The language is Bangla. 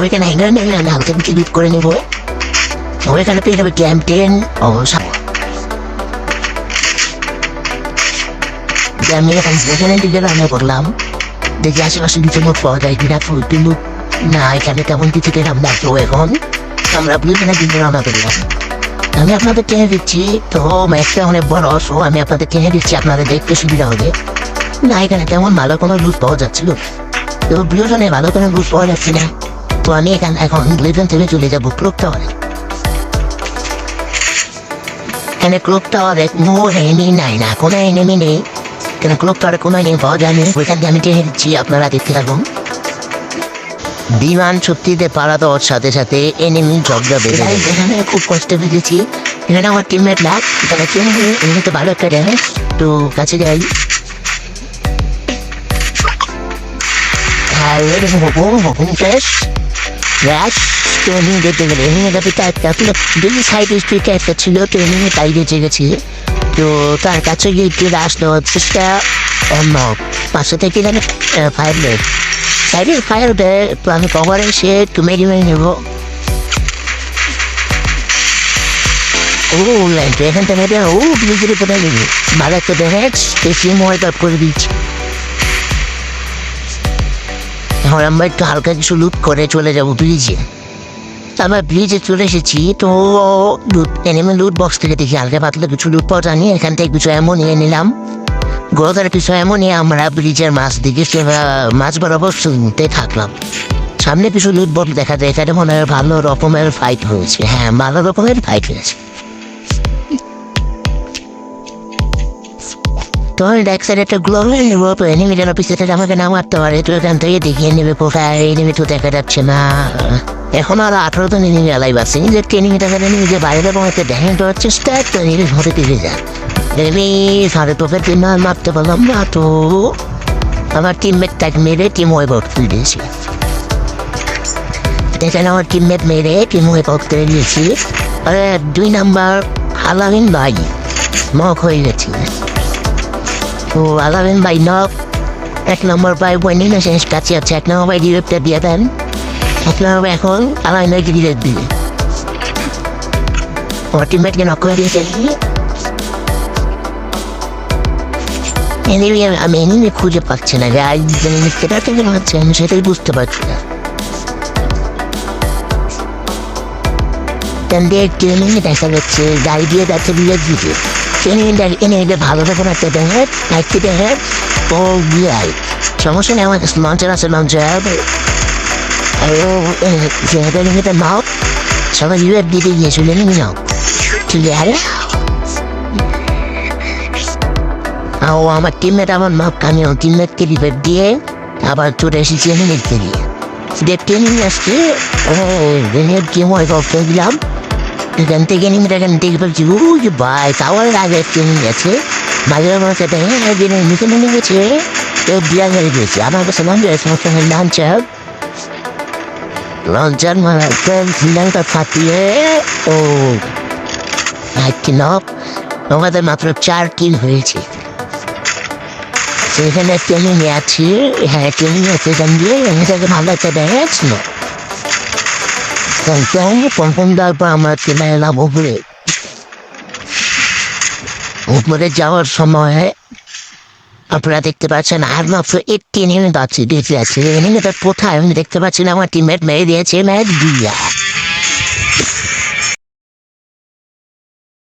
ওইখানে হ্যাঙ্গার নেই আমি হালকা কিছু লুট করে নেব? ওইখানে পেয়ে যাবে ক্যাম্প টেন ও আমি এখন সেখানে দিকে রান্না করলাম। দেখি আশেপাশে কিছু লোক পাওয়া যায় কিনা তো কিন্তু না, এখানে তেমন কিছু পেলাম না তো এখন। আমরা দুজনে দিকে রান্না করলাম। আমি আপনাদের কিনে দিচ্ছি, তো ম্যাচটা অনেক বড় সো আমি আপনাদের কিনে দিচ্ছি, আপনাদের দেখতে সুবিধা হবে। না, এখানে তেমন ভালো কোনো লুজ পাওয়া যাচ্ছিল। তো দুজনে ভালো কোনো লুজ পাওয়া যাচ্ছে না। তো আমি এখানে এখন লিভেন থেকে চলে যাব ক্লোক টাওয়ারে এখানে ক্লোক টাওয়ারে নো এনিমি নাই না কোনো এনিমি নেই কেন ক্লোক টাওয়ারে কোনো এনিমি পাওয়া যায়নি ওইখান থেকে আমি কিনে দিচ্ছি আপনারা দেখতে থাকুন বিমান শক্তিতে পারা দেওয়ার সাথে সাথে এনিমি ঝগড়া বেড়ে যায় এখানে খুব কষ্ট পেয়েছি এখানে আমার টিমমেট লাগ এখানে এখানে তো ভালো একটা ড্যামেজ তো কাছে যাই হ্যাঁ এরকম হুকুম হুকুম শেষ র্যাশ ট্রেনিং যেতে গেলে এমনি একটা ছিল দুই সাইড স্ট্রিটে একটা ছিল ট্রেনিং এ তাই বেঁচে তো তার কাছে গিয়ে চলে আসলো চেষ্টা অন্য পাশে থেকে জানি ফায়ার ব্রেক সাইডে ফায়ার ব্রেক তো আমি কভারে সে একটু মেরে নেব ও লাইট এখান থেকে ও ব্রিজের কোথায় নেবে ভালো একটা ড্যামেজ বেশি ময়দা করে দিচ্ছি এখন আমরা একটু হালকা কিছু লুট করে চলে যাব ব্রিজে আমরা ব্রিজে চলে এসেছি, তো লুট এনিমে লুট বক্স থেকে দেখি, হালকা পাতলা কিছু লুট পাওয়া জানি এখান থেকে কিছু এমন নিয়ে নিলাম। গোদার কিছু এমন নিয়ে আমরা ব্রিজের মাছ দিকে মাছ বরাবর শুনতে থাকলাম। সামনে কিছু লুট বক্স দেখা যায়, এখানে মনে হয় ভালো রকমের ফাইট হয়েছে। হ্যাঁ ভালো রকমের ফাইট হয়েছে। তো দেখ স্যার একটা গ্লোবাল নেব তো এনিমি যেন আমাকে না মারতে পারে। তো এখান থেকে দেখিয়ে নেবে কোথায় এনিমি তো দেখা যাচ্ছে না। এখন আর আঠারো তো এনিমি আছে যে ট্রেনিং টাকা এনিমি যে বাইরে এবং একটা ড্যামেজ দেওয়ার চেষ্টা তো এনিমি ঘরে ফিরে যায় এনিমি সাড়ে তোকে তিন মারতে পারলাম না তো। আমার টিমমেট তাকে মেরে টিম ওয়েব আউট করে দিয়েছি। এখানে আমার টিমমেট মেরে টিম ওয়েব আউট করে দিয়েছি। আর, দুই নাম্বার আলামিন ভাই, মক হয়ে গেছে। তো আলামিন ভাই নক এক নম্বর বইনি না শেষ কাছে আছে, এক নম্বর ভাই ডিরেক্টটা দিয়ে দেন, এক নম্বর এখন আলামিনের ডিরেক্ট দিয়ে। আমার টিমমেটকে নক করে দিয়েছে। এনিমি আমি এনিমি খুঁজে পাচ্ছি না সেটা থেকে হচ্ছে আমি সেটাই বুঝতে পারছি না। দিয়ে ট্রেনিং দেখা যাচ্ছে, গাড়ি দিয়ে যাচ্ছে, বিয়ে দিতে ট্রেনিং এনে এটা ভালো রকম একটা দেখে একটি দেখে ও বিয়াই সমস্যা নেই, আমার লঞ্চার আছে লঞ্চার যেটা নাও, সবাই ইউএফ দিতে গিয়েছিল নিয়ে নাও। ঠিক আছে ও আমার টিমমেট আমার মাপ আমি টিমমেটকে রিপেট দিয়ে আবার চলে এসেছি আমি দেখতে দিয়ে যে ট্রেনিং আসছে, ও ওয়াইফ অফ করে দিলাম। এখান থেকে নিয়ে এখান থেকে বলছি ও ভাই তাওয়ার আগে ট্রেনিং আছে মাঝে মাঝে হ্যাঁ দিনে নিচে মনে গেছে তো বিয়া হয়ে গেছে আমার কাছে মনে হয় সমস্যা হয় লঞ্চার লঞ্চার মানে সিলিন্ডার ফাটিয়ে ও নক আমাদের মাত্র চার কিল হয়েছে সেখানে ট্রেনিং আছে হ্যাঁ ট্রেনিং আছে এখান দিয়ে এখানে ভালো একটা দেখাচ্ছিল পম্পম দেওয়ার পর আমরা চলে এলাম উপরে। উপরে যাওয়ার সময় আপনারা দেখতে পাচ্ছেন, আর মাত্র এইটিন ইউনিট আছে দেখতে আছে ইউনিটের কোথায় আমি দেখতে পাচ্ছি না, আমার টিমমেট মেরে দিয়েছে ম্যাচ দিয়া।